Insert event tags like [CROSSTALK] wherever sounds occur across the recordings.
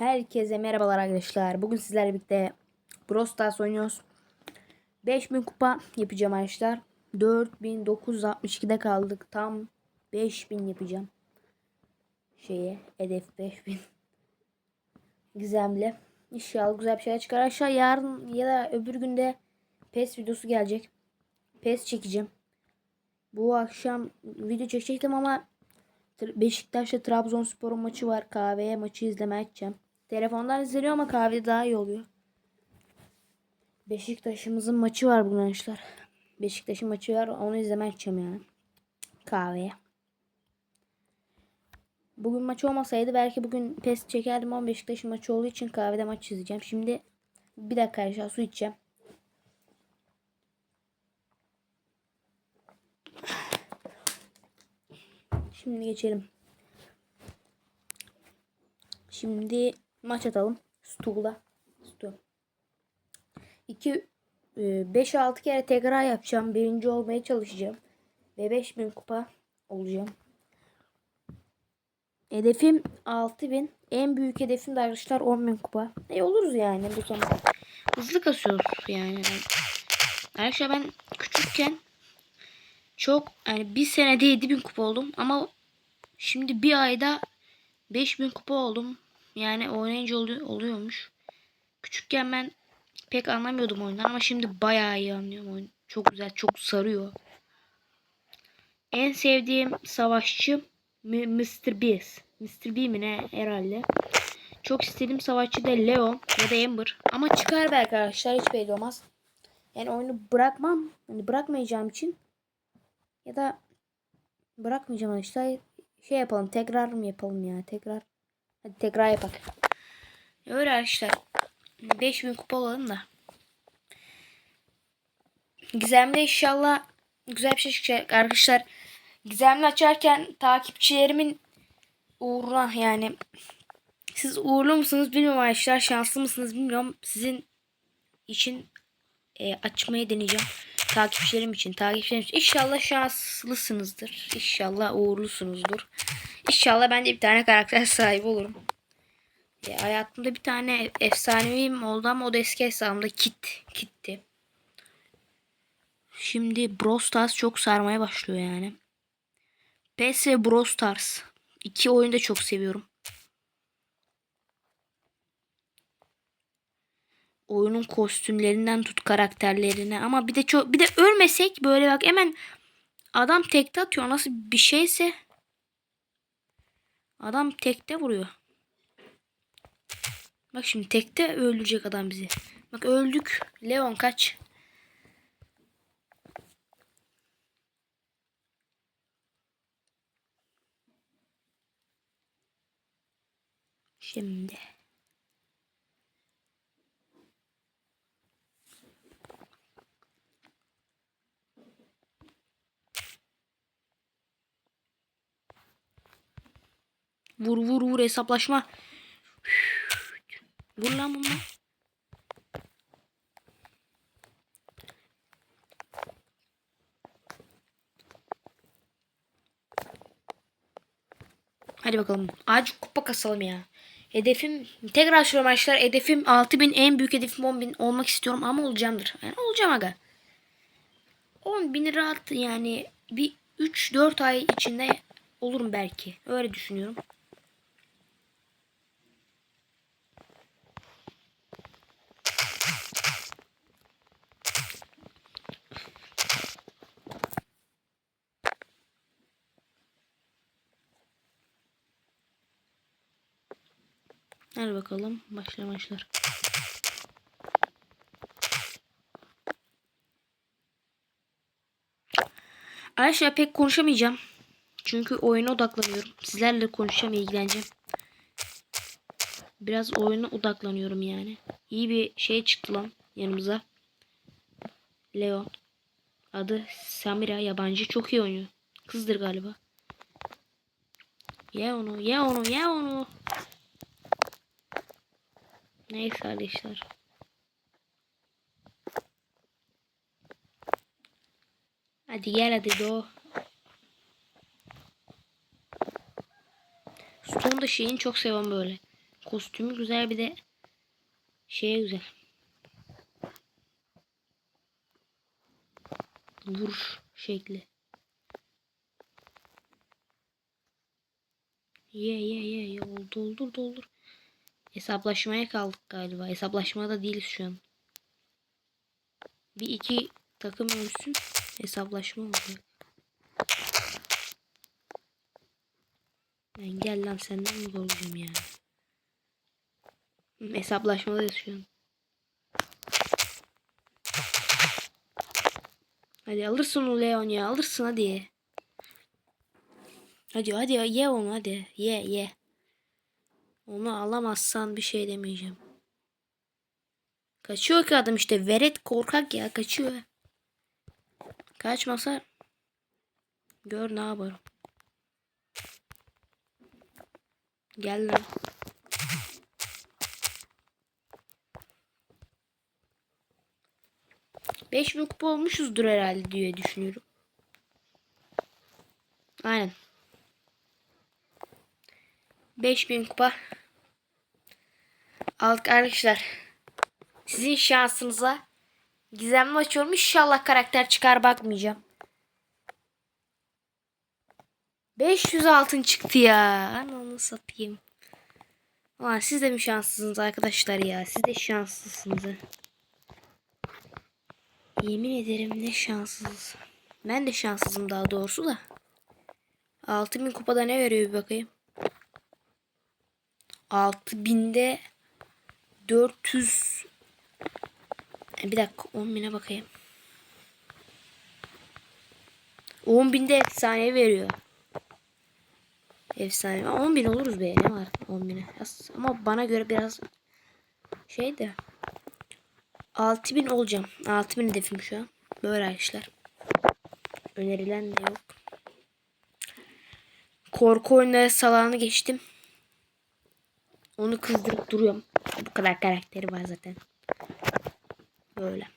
Herkese merhabalar arkadaşlar. Bugün sizlerle birlikte Brawl Stars oynuyoruz. 5000 kupa yapacağım arkadaşlar. 4962'de kaldık. Tam 5000 yapacağım. Şeye hedef 5000. Gizemli. İnşallah güzel bir şeyler çıkar. Arkadaşlar yarın ya da öbür günde PES videosu gelecek. PES çekeceğim. Bu akşam video çekecektim ama Beşiktaş'ta Trabzonspor'un maçı var. Kahveye maçı izlemeye gideceğim. Telefondan izleniyor ama kahvede daha iyi oluyor. Beşiktaş'ımızın maçı var bugün arkadaşlar. Beşiktaş'ın maçı var. Onu izlemeye gideceğim yani. Kahveye. Bugün maç olmasaydı belki bugün pes çekerdim ama Beşiktaş'ın maçı olduğu için kahvede maç izleyeceğim. Şimdi bir dakika arkadaşlar su içeceğim. Şimdi geçelim. Şimdi maç atalım. Stool'da. Stool. 2 5-6 kere tekrar yapacağım. Birinci olmaya çalışacağım. Ve 5000 kupa olacağım. Hedefim 6000. En büyük hedefim de arkadaşlar 10.000 kupa. Ne oluruz yani bu zaman. Hızlı kasıyoruz yani. Arkadaşlar ben küçükken çok yani bir senede 7000 kupa oldum ama şimdi bir ayda 5000 kupa oldum. Yani oynayınca oluyor, oluyormuş. Küçükken ben pek anlamıyordum oyundan ama şimdi bayağı iyi anlıyorum oyun. Çok güzel, çok sarıyor. En sevdiğim savaşçı Mr. Beast. Mr. B mi ne herhalde. Çok istediğim savaşçı da Leon ya da Amber. Ama çıkar belki arkadaşlar hiç belli olmaz. Yani oyunu bırakmam. Hani bırakmayacağım için ya da bırakmayacağım arkadaşlar. Şey yapalım tekrar mı yapalım ya tekrar. Hadi tekrar yapalım. Öyle arkadaşlar. 5000 kupa olalım da. Gizemli inşallah güzel bir şey çıkacak arkadaşlar. Gizemli açarken takipçilerimin uğruna yani siz uğurlu musunuz bilmiyorum arkadaşlar. Şanslı mısınız bilmiyorum. Sizin için e, açmayı deneyeceğim. Takipçilerim için. Takipçilerim için. İnşallah şanslısınızdır. İnşallah uğurlusunuzdur. İnşallah ben de bir tane karakter [LAUGHS] sahibi olurum. E, hayatımda bir tane efsanevim oldu ama o da eski hesabımda Kit. Kit'ti. Şimdi Brawl Stars çok sarmaya başlıyor yani. PES ve Brawl Stars. İki oyunu da çok seviyorum. oyunun kostümlerinden tut karakterlerine ama bir de çok bir de ölmesek böyle bak hemen adam tekte atıyor nasıl bir şeyse adam tekte vuruyor. Bak şimdi tekte öldürecek adam bizi. Bak öldük. Leon kaç. Şimdi. Vur vur vur hesaplaşma. Vur lan bunu. Hadi bakalım. Acil kupa kasalım ya. Hedefim tekrar söylüyorum arkadaşlar. Hedefim 6000 en büyük hedefim 10000 olmak istiyorum ama olacağımdır. Yani olacağım aga. 10.000 rahat yani bir 3-4 ay içinde olurum belki. Öyle düşünüyorum. Hadi bakalım. Başla başlar. Arkadaşlar pek konuşamayacağım. Çünkü oyuna odaklanıyorum. Sizlerle konuşacağım, ilgileneceğim. Biraz oyuna odaklanıyorum yani. İyi bir şey çıktı lan yanımıza. Leon. Adı Samira. Yabancı. Çok iyi oynuyor. Kızdır galiba. Ye onu, ye onu, ye onu. Neyse arkadaşlar. Hadi gel hadi do. Stone'da şeyini çok seviyorum böyle. Kostümü güzel bir de şeye güzel. Vuruş şekli. Ye ye ye ye Ol- doldur doldur. Hesaplaşmaya kaldık galiba. Hesaplaşmada değiliz şu an. Bir iki takım ölsün. Hesaplaşma olacak. Ben gel lan senden mi korkacağım ya? Hesaplaşmadayız şu an. Hadi alırsın o Leon ya alırsın hadi. Hadi hadi ye onu hadi ye ye. Onu alamazsan bir şey demeyeceğim. Kaçıyor ki adam işte veret korkak ya kaçıyor. Kaçmasa gör ne yaparım. Gel lan. Beş bin kupa olmuşuzdur herhalde diye düşünüyorum. Aynen. 5000 kupa. Aldık arkadaşlar. Sizin şansınıza gizemli açıyorum. İnşallah karakter çıkar bakmayacağım. 500 altın çıktı ya. Ananı satayım. Ulan siz de mi şanslısınız arkadaşlar ya? Siz de şanslısınız. Yemin ederim ne şanssız. Ben de şanssızım daha doğrusu da. 6000 kupada ne veriyor bir bakayım. 6000'de 400 E, bir dakika 10.000'e bakayım. 10.000'de efsane veriyor. Efsane. 10.000 oluruz be. Ne var 10.000'e? Yaz- Ama bana göre biraz şey de 6000 olacağım. 6000 hedefim şu an. Böyle arkadaşlar. Önerilen de yok. Korku oyunları salağını geçtim. Onu kızdırıp duruyorum. Bu kadar karakteri var zaten. Böyle.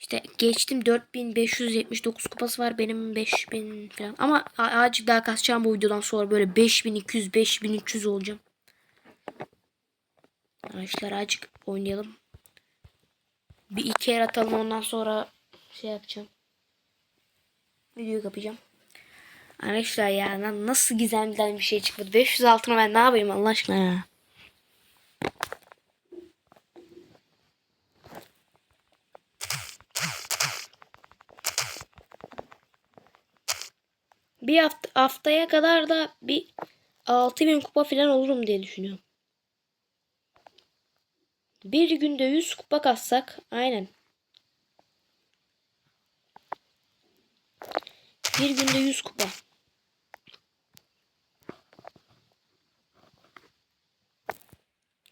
İşte geçtim 4579 kupası var. Benim 5000 falan. Ama a- azıcık daha kasacağım bu videodan sonra böyle 5200 5300 olacağım. Arkadaşlar azıcık oynayalım. Bir iki yer atalım ondan sonra şey yapacağım. Videoyu kapayacağım. Arkadaşlar ya nasıl gizemden bir şey çıkmadı. 500 altına ben ne yapayım Allah aşkına ya. Bir hafta, haftaya kadar da bir 6000 kupa falan olurum diye düşünüyorum. Bir günde 100 kupa kassak aynen. Bir günde 100 kupa.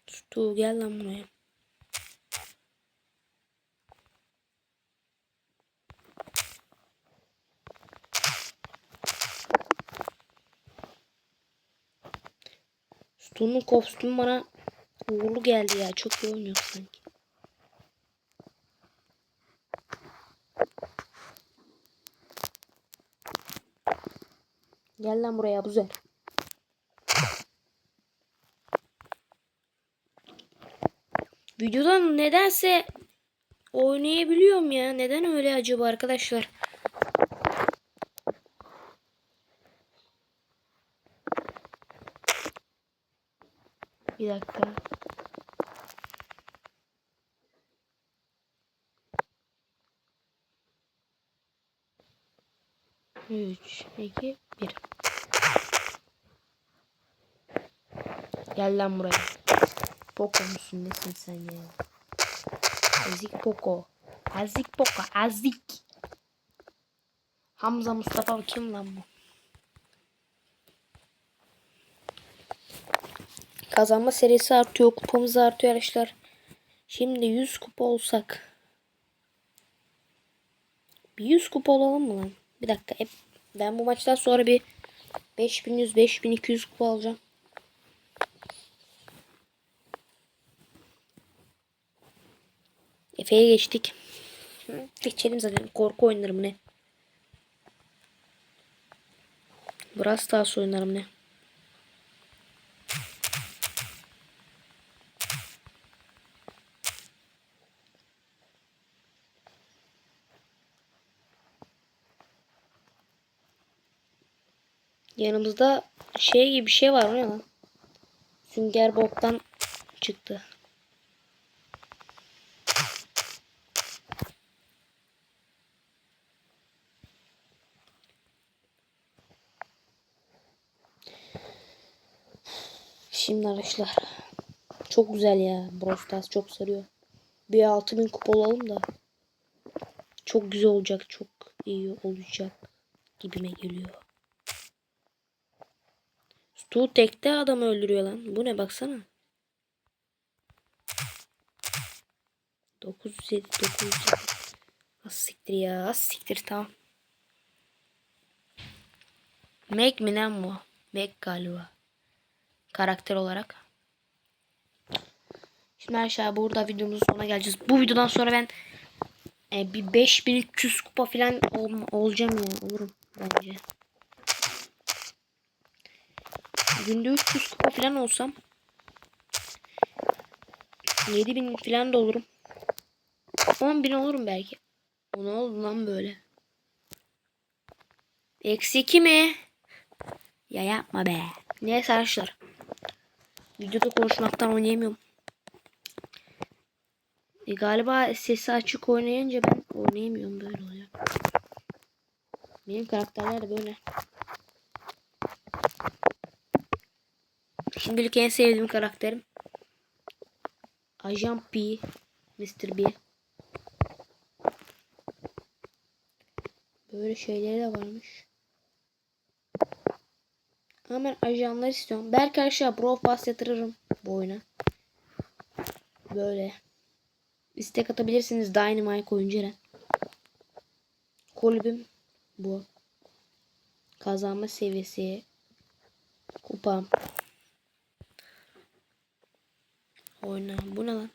Stu gel lan buraya. Stu'nun kostümü bana uğurlu geldi ya. Çok iyi oynuyor sanki. Gel lan buraya Buzer. Videodan nedense oynayabiliyorum ya. Neden öyle acaba arkadaşlar? Bir dakika. Üç, iki, bir. Gel lan buraya. Poco musun nesin sen ya? Azik Poco. Azik Poco. Azik. Hamza Mustafa kim lan bu? Kazanma serisi artıyor. Kupamız artıyor arkadaşlar. Şimdi 100 kupa olsak. Bir 100 kupa olalım mı lan? Bir dakika. Hep ben bu maçtan sonra bir 5100 5200 kupa alacağım. Efe'ye geçtik. Geçelim zaten. Korku oyunları mı ne? Brawl Stars oyunları mı ne? Yanımızda şey gibi bir şey var o ne lan? Sünger Bob'tan çıktı. Şimdi arkadaşlar. Çok güzel ya. Brawl Stars çok sarıyor. Bir 6000 kupa olalım da. Çok güzel olacak. Çok iyi olacak. Gibime geliyor. Stu tekte adam öldürüyor lan. Bu ne baksana. 907 907. Az siktir ya. Az siktir tamam. Meg mi lan bu? Meg galiba. Karakter olarak. Şimdi arkadaşlar burada videomuzun sonuna geleceğiz. Bu videodan sonra ben e, bir 5300 kupa falan ol, olacağım ya. Olurum bence. Günde 300 kupa falan olsam 7000 falan da olurum. 10.000 olurum belki. O ne oldu lan böyle? Eksi 2 mi? Ya yapma be. Neyse arkadaşlar. Videoda konuşmaktan oynayamıyorum. E, galiba sesi açık oynayınca ben oynayamıyorum böyle oluyor. Benim karakterler de böyle. Şimdilik en sevdiğim karakterim. Ajan P. Mr. B. Böyle şeyleri de varmış. Ben ajanlar istiyorum. Belki aşağı Brawl Pass yatırırım bu oyuna. Böyle. İstek atabilirsiniz Dynamite oyuncu Eren. Kulübüm bu. Kazanma seviyesi. Kupam. Oyna. Bu ne lan?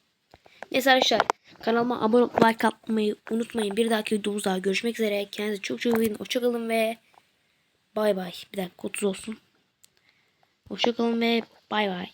Neyse arkadaşlar. Kanalıma abone olup like atmayı unutmayın. Bir dahaki videomuzda görüşmek üzere. Kendinize çok çok iyi bakın. Hoşçakalın ve bay bay. Bir dakika 30 olsun. Hoşçakalın ve bay bay.